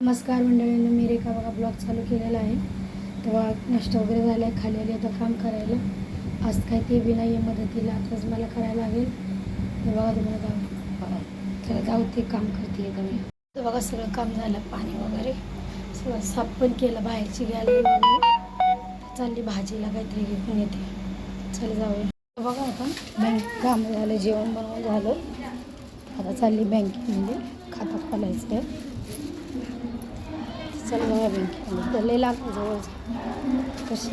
नमस्कार मंडळीनं मी रेखा बघा ब्लॉग चालू केलेला आहे. तेव्हा नष्ट वगैरे झालं आहे खाली आली आता काम करायला. आज काय ते बी नाही आहे मदतीला. आताच मला करायला लागेल. तर बघा तुम्हाला जाऊ चला जाऊ ते काम करते आहे मी. तर बघा सगळं काम झालं पाणी वगैरे. सगळं साफ पण केलं बाहेरची गॅलरी वगैरे चालली भाजीला काहीतरी घेऊन येते. चल जाऊया. बघा आता बँक काम झालं जेवण बनवून झालं. आता चालली बँकेमध्ये खातं खोलायचं आहे चल बघा बँकेमध्ये लागतं जवळ कशी?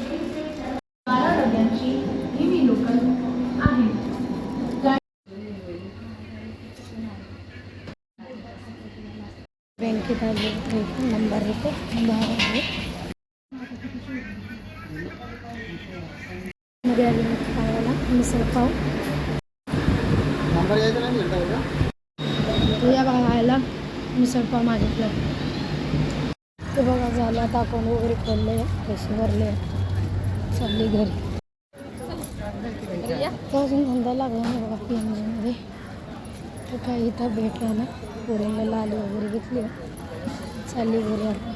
बारा डब्यांची हिवी लोकल आहे. बँकेत आले. नंबर येतो मध्ये आले मी मिसळ पाव नंबर यायचा नाही मिळता का? तुझ्या खायला मिसळ पाव मागितलं. ते बघा झालं आता अकाउंट वगैरे खोलले पैसे भरले. चालली घरी. अजून धंदा लागला नाही बघा पी एम जीमध्ये तर काही इथं भेटला ना पोरीला लाली वगैरे घेतली. चालली घरी आता.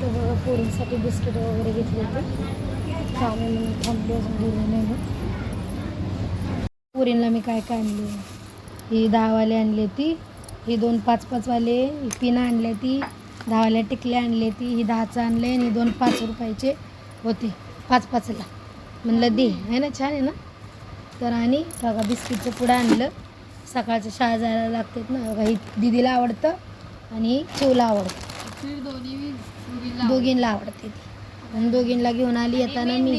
तर बघा पोरींसाठी बिस्किट वगैरे घेतले होते. कामे म्हणून थांबली अजून गेले नाही मग पोरींना मी काय काय आणले? ही दहावाले आणले ती ही दोन पाच पाचवाले ही पिन आणले ती दहावाल्या टिकल्या आणले ती ही दहाचं आणले आणि दोन पाच रुपयाचे होते. पाच पाचला म्हणलं दे. आहे ना? छान आहे ना? तर आणि बघा बिस्किटचं पुढं आणलं. सकाळचं शाळा जायला लागतात ना. बघा ही दिदीला आवडतं आणि चिवला आवडतं. दोघींना आवडते ती. आणि दोघींना घेऊन आली येताना मी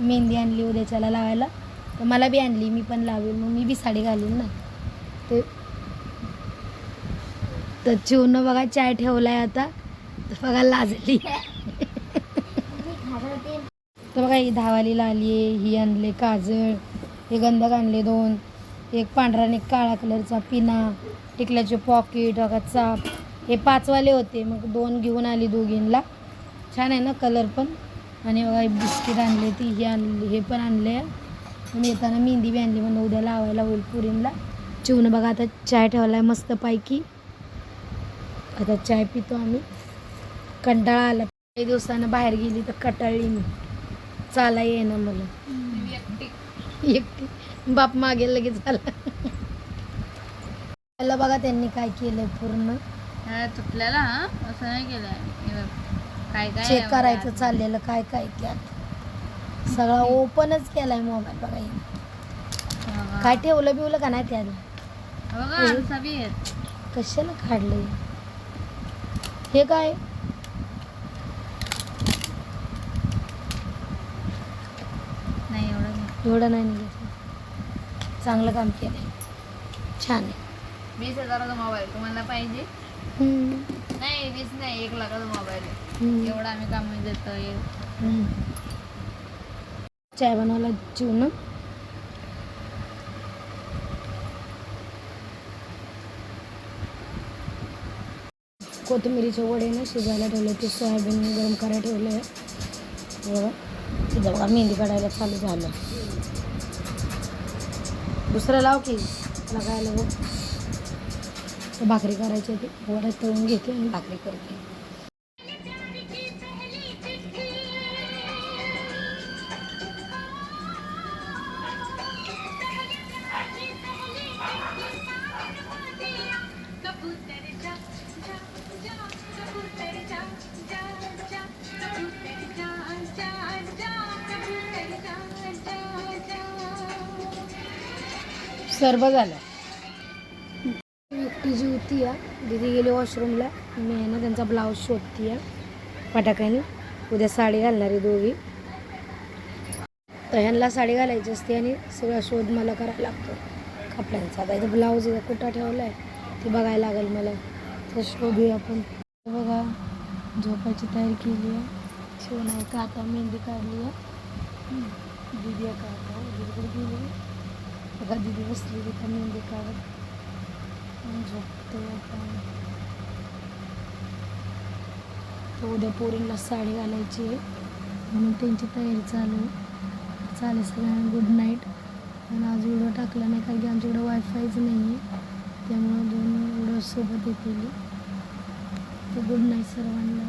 मेहंदी आणली उद्याच्याला लावायला. तर मला बी आणली मी पण लावेल मग मी बी साडी घालीन ना. ते तर चिवनं बघा चाय ठेवलाय आता. तर बघा लाजली. तर बघा ही धावालीला आली आहे ही आणले काजळ हे गंधक आणले दोन. एक पांढरा आणि एक काळा कलरचा पिना टिकल्याचे पॉकेट बघा चाप. हे पाचवाले होते मग दोन घेऊन आली दोघींना. छान आहे ना कलर पण. आणि बघा बिस्किट आणले ती ही आणली हे पण आणले. आणि येताना मेहंदी बी आणली म्हणून उद्या लावायला होईल पुरींला. चिवनं बघा आता चाय ठेवला आहे मस्तपैकी. आता चाय पितो आम्ही. कंटाळा आला. काही दिवसानं बाहेर गेली तर कटाळली मी. चाला येईना मला एकटी. बाप मागे लगेच झाला त्याला बघा त्यांनी काय केलंय पूर्ण. तुटल्याला हा. असं नाही केलंय. काय काय चेक करायचं. चाललेलं काय काय त्यात. सगळा ओपनच केलाय मोबाईल बघा हिने. काय ठेवलं बिवलं का नाही त्यात बघा आमचा बी आहेत. कशाला काढलंय? हे काय? नाही एवढं नाही. एवढं नाही निघायचं चांगलं काम केलंय. छान आहे. वीस हजाराचा मोबाईल तुम्हाला पाहिजे? हम्म. नाही वीस नाही एक लाखाचा मोबाईल आहे. हम्म. एवढा आम्ही कामं हम्म. चाय बनवायला चिवनं कोथिंबिरीचे वडे ना शिजायला ठेवले ते सोयाबीन गरम करायला ठेवले. बघा बघा मेहंदी काढायला चालू झालं. दुसरं लाव की लगायला काय बघ भाकरी करायची ती वडा तळून घेते आणि भाकरी करते. सर्व झालं. एकटी जी होती या दिदी गेली वॉशरूमला मी आहे ना त्यांचा ब्लाऊज शोधती या फटाक्याने उद्या साडी घालणार आहे दोघी. तर ह्यांना साडी घालायची असते आणि सगळा शोध मला करायला लागतो. कपड्यांचा. आता इथं ब्लाऊज इथं कुठं ठेवला आहे ते बघायला लागेल मला. तर शोधूया आपण. बघा झोपायची तयारी केली आहे. शिवणार का आता मेहंदी काढली आहे. दिदी का आता दीदीकडे गेली बघा दिदी बसली तिथं मेहंदी काढत झोपते आता तर उद्या पोरींना साडी घालायची आहे. म्हणून त्यांची तयारी चालू चालेल सगळ्यांना गुड नाईट पण आज व्हिडिओ टाकला नाही कारण की आमच्याकडे वायफायच नाही आहे त्यामुळं दोन व्हिडिओ सोबत येतील. तर गुड नाईट सर्वांना.